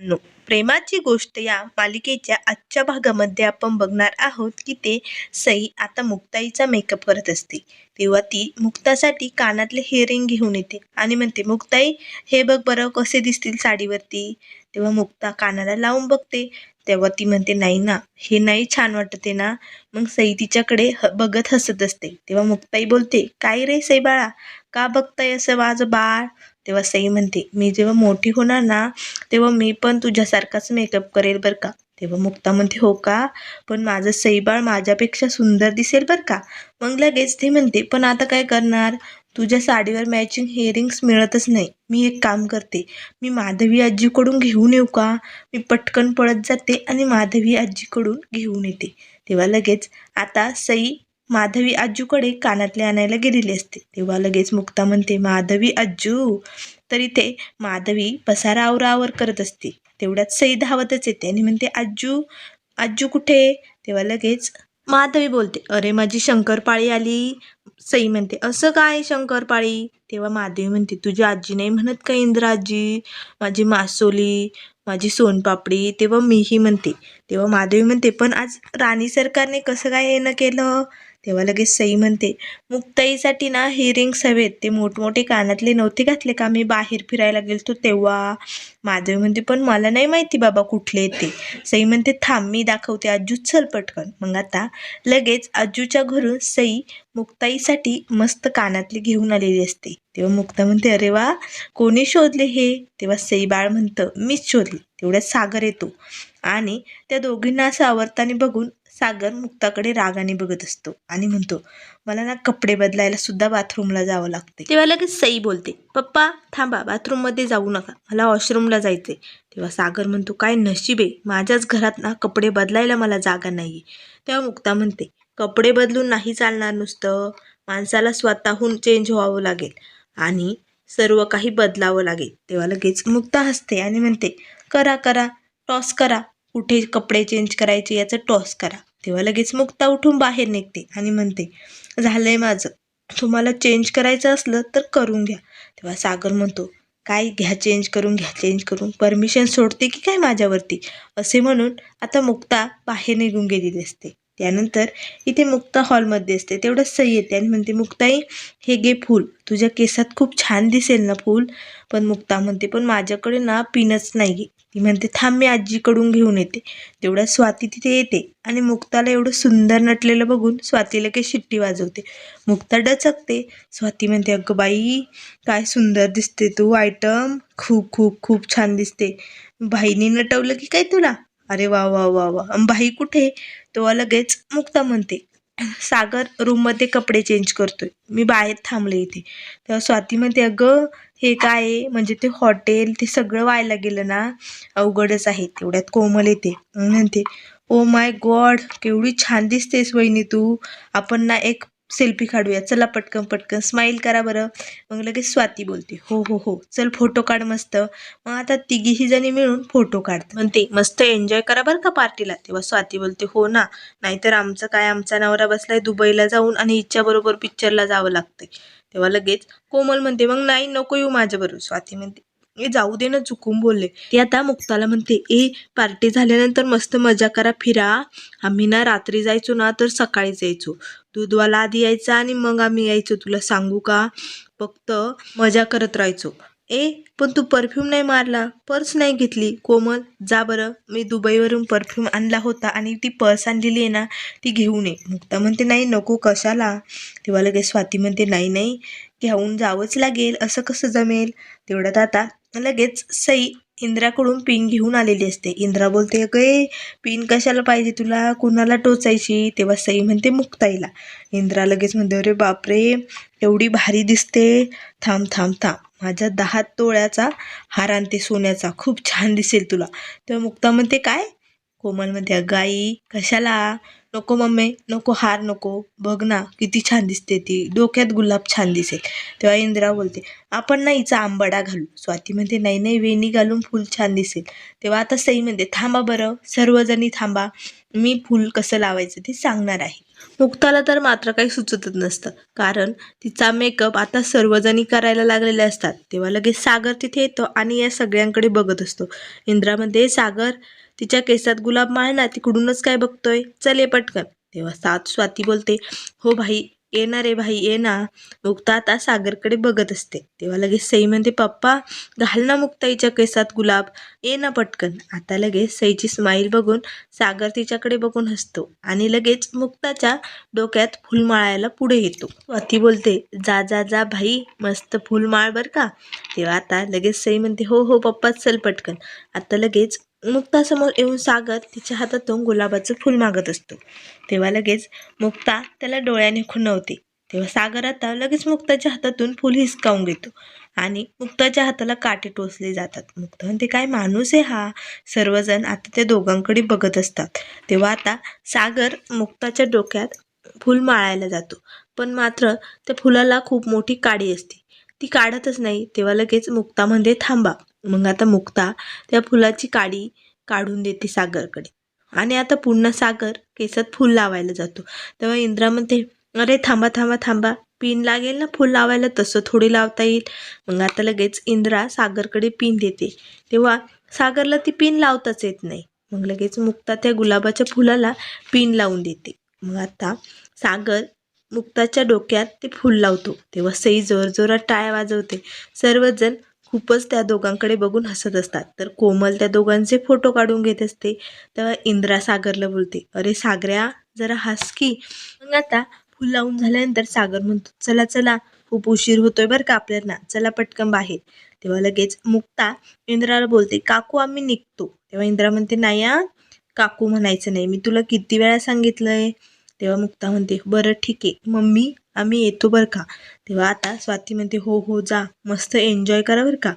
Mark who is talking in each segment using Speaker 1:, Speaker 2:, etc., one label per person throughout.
Speaker 1: No प्रेमाची गोष्ट या मालिकेच्या आजच्या भागामध्ये आपण बघणार आहोत की ते सई आता मुक्ताईचा मेकअप करत असते. तेव्हा ती मुक्तासाठी कानातले हेअरिंग घेऊन येते आणि म्हणते मुक्ताई हे बघ बरं कसे दिसतील साडीवरती. तेव्हा मुक्ता कानाला लावून बघते. तेव्हा ती म्हणते नाही ना हे नाही छान वाटते ना. मग सई तिच्याकडे ह बघत हसत असते. तेव्हा मुक्ताई बोलते काय रे सई बाळा का बघताय असं माझं बाळ? तेव्हा सई म्हणते मी जेव्हा मोठी होणार ना तेव्हा मी पण तुझ्यासारखाच मेकअप करेल बरं का? तेव्हा मुक्ता म्हणते हो का? पण माझं सईबाळ माझ्यापेक्षा सुंदर दिसेल बरं का? मग लगेच ते म्हणते पण आता काय करणार? तुझ्या साडीवर मॅचिंग हेअरिंग्स मिळतच नाही. मी एक काम करते. मी माधवी आजीकडून घेऊन येऊ का? मी पटकन पळत जाते आणि माधवी आजीकडून घेऊन येते. तेव्हा लगेच आता सई माधवी आजूकडे कानातले आणायला गेलेली असते. तेव्हा लगेच मुक्ता म्हणते माधवी आजू तर इथे माधवी पसारा आवरावर करत असते. तेवढ्यात सई धावतच येते. आणि म्हणते आजू आजू कुठे तेव्हा लगेच माधवी बोलते अरे माझी शंकरपाळी आली. सई म्हणते असं काय शंकरपाळी? तेव्हा माधवी म्हणते तुझी आजी नाही म्हणत का इंद्रा आजी माझी मासोली माझी सोनपापडी. तेव्हा मीही म्हणते. तेव्हा माधवी म्हणते पण आज राणी सरकारने कसं काय येणं केलं? तेव्हा लगेच सई म्हणते मुक्ताईसाठी ना हे रिंग्स हवेत. ते मोठमोठे कानातले नव्हते घातले का? मी बाहेर फिरायला गेलतो तेव्हा. माधवी म्हणते पण मला नाही माहिती बाबा कुठले ते. सई म्हणते थांब मी दाखवते. आजू चल पटकन. मग आता लगेच आजूच्या घरून सई मुक्ताईसाठी मस्त कानातले घेऊन आलेली असते. तेव्हा मुक्ता म्हणते अरे वा कोणी शोधले हे? तेव्हा सई बाळ म्हणतं मीच शोधले. तेवढ्यात सागर येतो. आणि त्या दोघींना असं आवडताना बघून सागर मुक्ताकडे रागाने बघत असतो आणि म्हणतो मला ना कपडे बदलायला सुद्धा बाथरूमला जावं लागते तेव्हा लगेच सई बोलते पप्पा थांबा बाथरूममध्ये जाऊ नका मला वॉशरूमला जायचे तेव्हा सागर म्हणतो काय नशीब आहे माझ्याच घरात ना कपडे बदलायला मला जागा नाही तेव्हा मुक्ता म्हणते कपडे बदलून नाही चालणार नुसतं माणसाला स्वतःहून चेंज व्हावं लागेल आणि सर्व काही बदलावं लागेल. तेव्हा लगेच मुक्ता हसते आणि म्हणते करा करा टॉस करा कुठे कपडे चेंज करायचे याचं टॉस करा. तेव्हा लगेच मुक्ता उठून बाहेर निघते आणि म्हणते झालंय माझं. तुम्हाला चेंज करायचं असलं तर करून घ्या. तेव्हा सागर म्हणतो काय घ्या चेंज करून घ्या चेंज करून. परमिशन सोडते की काय माझ्यावरती? असे म्हणून आता मुक्ता बाहेर निघून गेलेली असते. त्यानंतर इथे मुक्ता हॉलमध्ये असते. तेवढं सही येते आणि म्हणते मुक्ताई हे घे फूल. तुझ्या केसात खूप छान दिसेल ना फूल? पण मुक्ता म्हणते पण माझ्याकडे ना पिनच नाही ती म्हणते थांब मी आजीकडून घेऊन येते. तेवढ्या स्वाती तिथे येते आणि मुक्ताला एवढं सुंदर नटलेलं बघून स्वातीला काही शिट्टी वाजवते. मुक्ता डचकते. स्वाती म्हणते अगं बाई काय सुंदर दिसते तू आयटम. खूप खूप खूप छान दिसते. बाईने नटवलं की काय तुला? अरे वा वा वा वा. बाई कुठे? तो लगेच मुक्ता म्हणते. सागर रूममध्ये कपडे चेंज करतोय. मी बाहेर थांबले इथे. तेव्हा स्वाती म्हणते अगं हे काय आहे? म्हणजे ते हॉटेल ते सगळं व्हायला गेलं ना? अवघडच आहे. तेवढ्यात कोमल येते. म्हणते ओ माय गॉड केवढी छान दिसतेस वहिनी तू. आपण ना एक सेल्फी काढूया. चला पटकन पटकन. स्माईल करा बरं. मग लगेच स्वाती बोलते हो हो हो. चल फोटो काढ मस्त. मग आता तिघीही जणी मिळून फोटो काढते म्हणते मस्त एन्जॉय करा बरं का पार्टीला तेव्हा स्वाती बोलते हो ना. नाहीतर आमचं काय आमचा नवरा बसलाय दुबईला जाऊन आणि इच्छाबरोबर पिक्चरला जावं लागतंय. तेव्हा लगेच कोमल म्हणते मग नाही नको येऊ माझ्याबरोबर. स्वाती म्हणते ए जाऊ दे ना चुकून बोलले. ती आता मुक्ताला म्हणते ए पार्टी झाल्यानंतर मस्त मजा करा फिरा. आम्ही ना रात्री जायचो ना तर सकाळीच यायचो. दूधवाला आधी यायचा आणि मग आम्ही यायचो. तुला सांगू का? फक्त मजा करत राहायचो. ए पण तू परफ्यूम नाही मारला? पर्स नाही घेतली? कोमल जा बरं. मी दुबईवरून परफ्यूम आणला होता आणि ती पर्स आणलेली आहे ना ती घेऊन ये. मुक्ता म्हणते नाही नको कशाला? तेव्हा लगेच स्वाती म्हणते नाही नाही घेऊन जावंच लागेल. असं कसं जमेल? तेवढ्यात आता लगेच सई इंद्राकडून पिन घेऊन आलेली असते. इंद्रा बोलते अगे पिन कशाला पाहिजे तुला? कुणाला टोचायची? तेव्हा सई म्हणते मुक्ताईला. इंद्रा लगेच म्हणते अरे बापरे एवढी भारी दिसते. थांब थांब थांब. माझ्या दहा तोळ्याचा हार आणते सोन्याचा. खूप छान दिसेल तुला. तेव्हा मुक्ता म्हणते काय? कोमल म्हणते अगं कशाला? नको मम्मी नको हार नको. बघ ना किती छान दिसते ती. डोक्यात गुलाब छान दिसेल. तेव्हा इंदिरा बोलते आपण ना हिचा आंबाडा घालू. स्वाती म्हणते नाही नाही वेणी घालून फुल छान दिसेल. तेव्हा आता सई म्हणते थांबा बरं सर्वजणी थांबा. मी फुल कसं लावायचं ते सांगणार आहे. मुक्ताला तर मात्र काही सुचतच नसतं. कारण तिचा मेकअप आता सर्वजणी करायला लागलेले असतात. तेव्हा लगेच सागर तिथे येतो आणि या सगळ्यांकडे बघत असतो. इंद्रामध्ये सागर तिच्या केसात गुलाब माळना तिकडूनच काय बघतोय? चल ये पटकन. तेव्हा सात स्वाती बोलते हो भाई ये ना रे भाई ये ना. मुक्ता आता सागरकडे बघत असते. तेव्हा लगेच सई म्हणते पप्पा घाल ना मुक्ताईच्या केसात गुलाब. ये ना पटकन. आता लगेच सईची स्माईल बघून सागर तिच्याकडे बघून हसतो आणि लगेच मुक्ताच्या डोक्यात फुलमाळायला पुढे येतो. स्वाती बोलते जा जा जा भाई मस्त फुलमाळ बर का? तेव्हा आता लगेच सई म्हणते हो हो पप्पा चल पटकन. आता लगेच मुक्तासमोर येऊन सागर तिच्या हातातून गुलाबाचं फुल मागत असतो. तेव्हा लगेच मुक्ता त्याला डोळ्याने खुणवते. तेव्हा सागर आता लगेच मुक्ताच्या हातातून फुल हिसकावून घेतो आणि मुक्ताच्या हाताला काटे टोचले जातात. मुक्ता म्हणते काय माणूस आहे हा? सर्वजण आता त्या दोघांकडे बघत असतात. तेव्हा आता सागर मुक्ताच्या डोक्यात फुल माळायला जातो. पण मात्र त्या फुलाला खूप मोठी काडी असते. ती काढतच नाही. तेव्हा लगेच मुक्ता म्हणते थांबा. मग आता मुक्ता त्या फुलाची काडी काढून देते सागरकडे. आणि आता पुन्हा सागर केसात फुल लावायला जातो. तेव्हा इंद्रा म्हणते अरे थांबा थांबा थांबा. पिन लागेल ना फुल लावायला? तसं थोडी लावता येईल. मग आता लगेच इंद्रा सागरकडे पिन देते. तेव्हा सागरला ती पिन लावताच येत नाही. मग लगेच मुक्ता त्या गुलाबाच्या फुलाला पिन लावून देते. मग आता सागर मुक्ताच्या डोक्यात ते फुल लावतो. तेव्हा सई जोरजोरात टाळ्या वाजवते. सर्वजण खूपच त्या दोघांकडे बघून हसत असतात. तर कोमल त्या दोघांचे फोटो काढून घेत असते. तेव्हा इंद्रा सागरला बोलते अरे सागऱ्या जरा हस की. मग आता फुल लावून झाल्यानंतर सागर म्हणतो चला चला खूप उशीर होतोय बरं का आपल्याला. चला पटकन बाहेर. तेव्हा लगेच मुक्ता इंद्राला बोलते काकू आम्ही निघतो. तेव्हा इंद्रा म्हणते नाही काकू म्हणायचं नाही. मी तुला किती वेळा सांगितलंय? तेव्हा मुक्ता म्हणते बरं ठीक आहे. मम्मी आम्ही येतो बरं का? तेव्हा आता स्वाती म्हणते हो हो जा. मस्त एन्जॉय करा बरं का.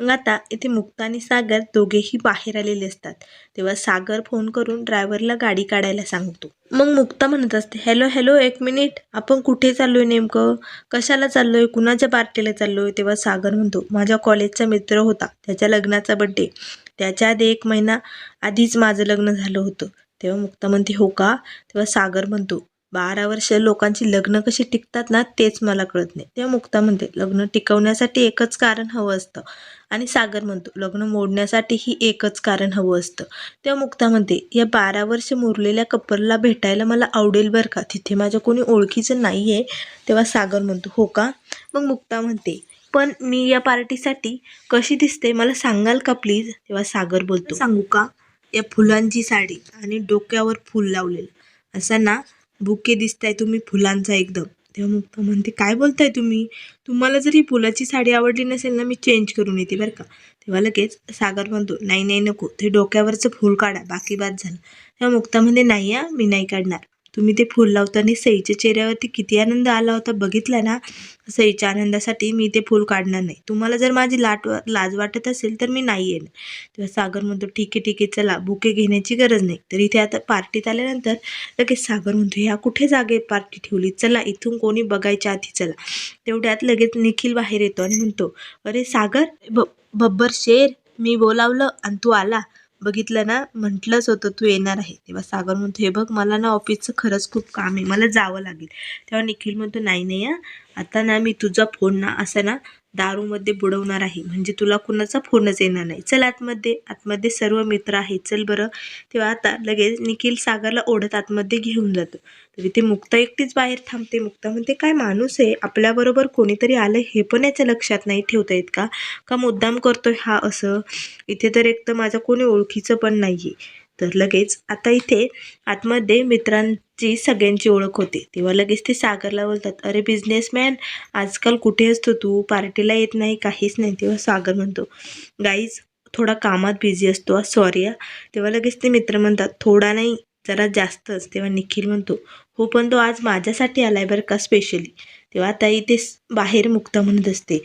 Speaker 1: मग आता इथे मुक्ता आणि सागर दोघेही बाहेर आलेले असतात. तेव्हा सागर फोन करून ड्रायव्हरला गाडी काढायला सांगतो. मग मुक्ता म्हणत असते हॅलो हॅलो एक मिनिट आपण कुठे चाललोय नेमकं? कशाला चाललोय? कुणाच्या पार्टीला चाललोय? तेव्हा सागर म्हणतो माझ्या कॉलेजचा मित्र होता. त्याच्या लग्नाचा बड्डे त्याच्या आधी एक महिना आधीच माझं लग्न झालं होतं. तेव्हा मुक्ता म्हणते हो का? तेव्हा सागर म्हणतो बारा वर्ष लोकांची लग्न कशी टिकतात ना तेच मला कळत नाही. तेव्हा मुक्ता म्हणते लग्न टिकवण्यासाठी एकच कारण हवं असतं. आणि सागर म्हणतो लग्न मोडण्यासाठीही एकच कारण हवं असतं. तेव्हा मुक्ता म्हणते या बारा वर्ष मुरलेल्या कपलला भेटायला मला आवडेल बरं का? तिथे माझ्या कोणी ओळखीचं नाही आहे तेव्हा सागर म्हणतो हो का? मग मुक्ता म्हणते पण मी या पार्टीसाठी कशी दिसते? मला सांगाल का प्लीज? तेव्हा सागर बोलतो सांगू का? या फुलांची साडी आणि डोक्यावर फुल लावलेलं. असं ना बुके दिसताय तुम्ही फुलांचा एकदम. तेव्हा मुक्ता म्हणते काय बोलताय तुम्ही? तुम्हाला जर ही फुलाची साडी आवडली नसेल ना मी चेंज करून येते बरं का. तेव्हा लगेच सागर म्हणतो नाही नाही नको. ते डोक्यावरचं फूल काढा. बाकी बाद झालं. तेव्हा मुक्ता म्हणते नाही हा मी नाही काढणार. तुम्ही ते फूल लावताना सईच्या चेहऱ्यावरती किती आनंद आला होता बघितला ना सईच्या आनंदासाठी मी ते फूल काढणार नाही. तुम्हाला जर माझी लाट लाज वाटत असेल तर मी नाही येणार. तेव्हा सागर म्हणतो ठीक आहे ठीक आहे चला बुके घेण्याची गरज नाही. तर इथे आता पार्टीत आल्यानंतर लगेच सागर म्हणतो ह्या कुठे जागे पार्टी ठेवली? चला इथून कोणी बघायच्या आधी चला. तेवढ्यात लगेच निखिल बाहेर येतो आणि म्हणतो अरे सागर ब बब्बर शेर मी बोलावलं आणि तू आला. बघितलं ना म्हटलंच होतं तू येणार आहे. तेव्हा सागर म्हणतो हे बघ मला ना ऑफिसचं खरंच खूप काम आहे. मला जावं लागेल. तेव्हा निखिल म्हणतो नाही नाही आता ना मी तुझा फोन ना असं ना दारूमध्ये बुडवणार आहे. म्हणजे तुला कुणाचा फोनच येणार नाही. चल आतमध्ये. आतमध्ये सर्व मित्र आहेत. चल बरं. तेव्हा आता लगेच निखिल सागरला ओढत आतमध्ये घेऊन जातो. तर इथे मुक्ता एकटीच बाहेर थांबते. मुक्ता म्हणते काय माणूस आहे? आपल्याबरोबर कोणीतरी आलं? हे पण याच्या लक्षात नाही ठेवता येत का? का मुद्दाम करतोय हा असं? इथे तर एक तर माझं कोणी ओळखीचं पण नाही आहे तर लगेच आता इथे आतमध्ये मित्रांची सगळ्यांची ओळख होते. तेव्हा लगेच ते सागरला बोलतात अरे बिझनेसमॅन आजकाल कुठे असतो तू? पार्टीला येत नाही काहीच नाही. तेव्हा सागर म्हणतो गाईज थोडा कामात बिझी असतो सॉरी तेव्हा लगेच ते मित्र म्हणतात थोडा नाही जरा जास्तच. तेव्हा निखिल म्हणतो हो पण तो आज माझ्यासाठी आलाय बरं का स्पेशली तेव्हा आता इथे बाहेर मुक्ता म्हणत असते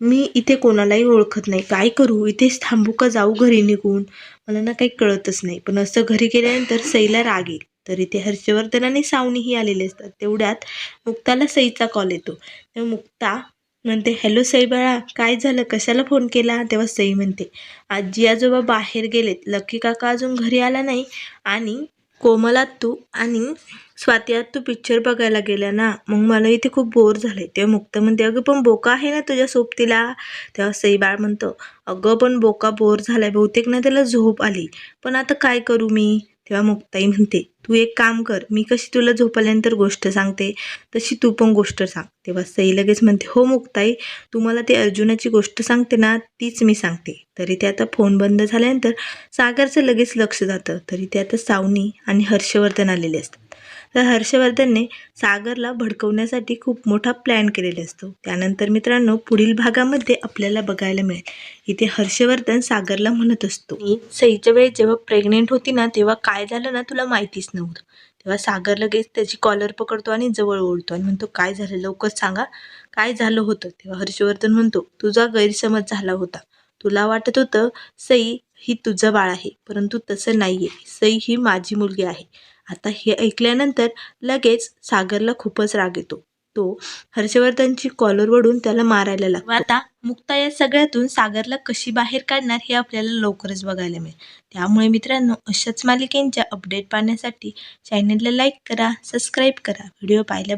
Speaker 1: मी इथे कोणालाही ओळखत नाही. काय करू? इथेच थांबू का? जाऊ घरी निघून. मला ना काही कळतच नाही. पण असं घरी गेल्यानंतर सईला राग येईल. तर इथे हर्षवर्धन आणि सावनीही आलेले असतात. तेवढ्यात मुक्ताला सईचा कॉल येतो. तेव्हा मुक्ता म्हणते हॅलो सई बाळा काय झालं? कशाला फोन केला? तेव्हा सई म्हणते आजी आजोबा बाहेर गेलेत. लकी काका अजून घरी आला नाही आणि कोमलात तू आणि स्वातीयात तू पिक्चर बघायला गेल्या ना? मग मला इथे खूप बोर झालंय. तेव्हा मुक्ता म्हणते अगं पण बोका आहे ना तुझ्या सोबतीला? तेव्हा सईबाळ म्हणतो अगं पण बोका बोर झालाय. बहुतेक ना त्याला झोप आली. पण आता काय करू मी? तेव्हा मुक्ताई म्हणते तू एक काम कर मी कशी तुला झोपल्यानंतर गोष्ट सांगते तशी तू पण गोष्ट सांग. तेव्हा सई लगेच म्हणते हो मुक्ताई तू मला ती अर्जुनाची गोष्ट सांगते ना तीच मी सांगते. तरी ते आता फोन बंद झाल्यानंतर सागरचं लगेच लक्ष जातं. तरी ते आता सावनी आणि हर्षवर्धन आलेले असतात. तर हर्षवर्धनने सागरला भडकवण्यासाठी खूप मोठा प्लॅन केलेला असतो. त्यानंतर मित्रांनो पुढील भागामध्ये आपल्याला बघायला मिळेल. इथे हर्षवर्धन सागरला म्हणत असतो. "मी सईच्या वेळेस जेव्हा प्रेग्नेंट होती ना तेव्हा काय झालं ना तुला माहितीच नव्हतं. तेव्हा सागर लगेच त्याची कॉलर पकडतो आणि जवळ ओढतो आणि म्हणतो काय झालं? लवकर सांगा. काय झालं होतं? तेव्हा हर्षवर्धन म्हणतो तुझा गैरसमज झाला होता. तुला वाटत होतं सई ही तुझं बाळ आहे परंतु तसं नाहीये. सई ही माझी मुलगी आहे. आता हे ऐकल्यानंतर लगेच सागरला खूपच राग येतो. तो हर्षवर्धनची कॉलर वडून त्याला मारायला लागतो. आता मुक्ता या सगळ्यातून सागरला कशी बाहेर काढणार हे आपल्याला लवकरच बघायला मिळेल. त्यामुळे मित्रांनो अशाच मालिकेंच्या अपडेट पाहण्यासाठी चॅनलला लाईक करा सबस्क्राईब करा. व्हिडिओ पाहिल्या